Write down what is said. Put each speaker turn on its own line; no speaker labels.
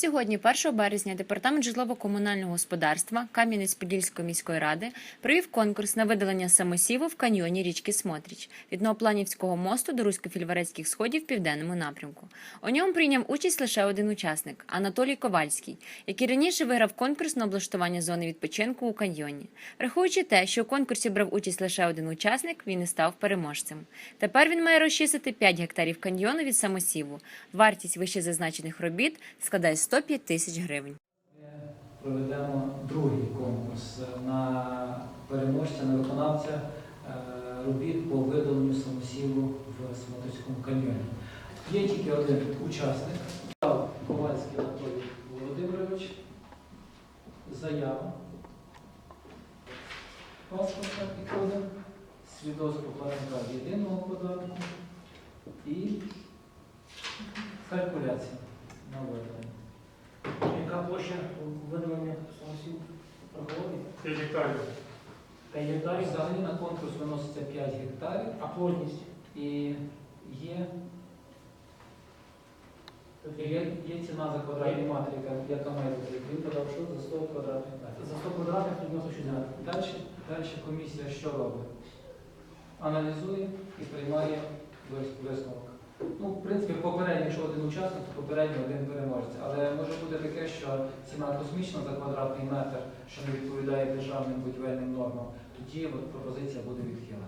Сьогодні, 1 березня, департамент житлово-комунального господарства Кам'янець-Подільської міської ради провів конкурс на видалення самосіву в каньйоні річки Смотріч від Новопланівського мосту до Русько-Фільварецьких сходів в південному напрямку. У ньому прийняв участь лише один учасник Анатолій Ковальський, який раніше виграв конкурс на облаштування зони відпочинку у каньйоні. Враховуючи те, що у конкурсі брав участь лише один учасник, він і став переможцем. Тепер він має розчистити 5 гектарів каньйону від самосіву. Вартість вище зазначених робіт складає 105 тисяч гривень.
Проведемо другий конкурс на переможця, на виконавця е, робіт по видаленню самосіву в Смотрицькому каньйоні. Є тільки один учасник, Ковальський Анатолій Володимирович. Заява. Паспорта кода, свідоцтво платника єдиного податку і калькуляція на видалення.
Яка площа видалення самосів проколонії?
5 гектарів.
5 гектарів,
Взагалі на конкурс виноситься 5 гектарів
а плотність?
і є, є, є ціна за квадратний метр, яка, яка має бути. Він подав що за 100 квадратних метрів.
За 100 квадратних 96 гектарів.
Далі, далі комісія що робить? Аналізує і приймає учасник, попередньо один переможець. Але може бути таке, що ціна космічна за квадратний метр, що не відповідає державним будівельним нормам, тоді от пропозиція буде відхилена.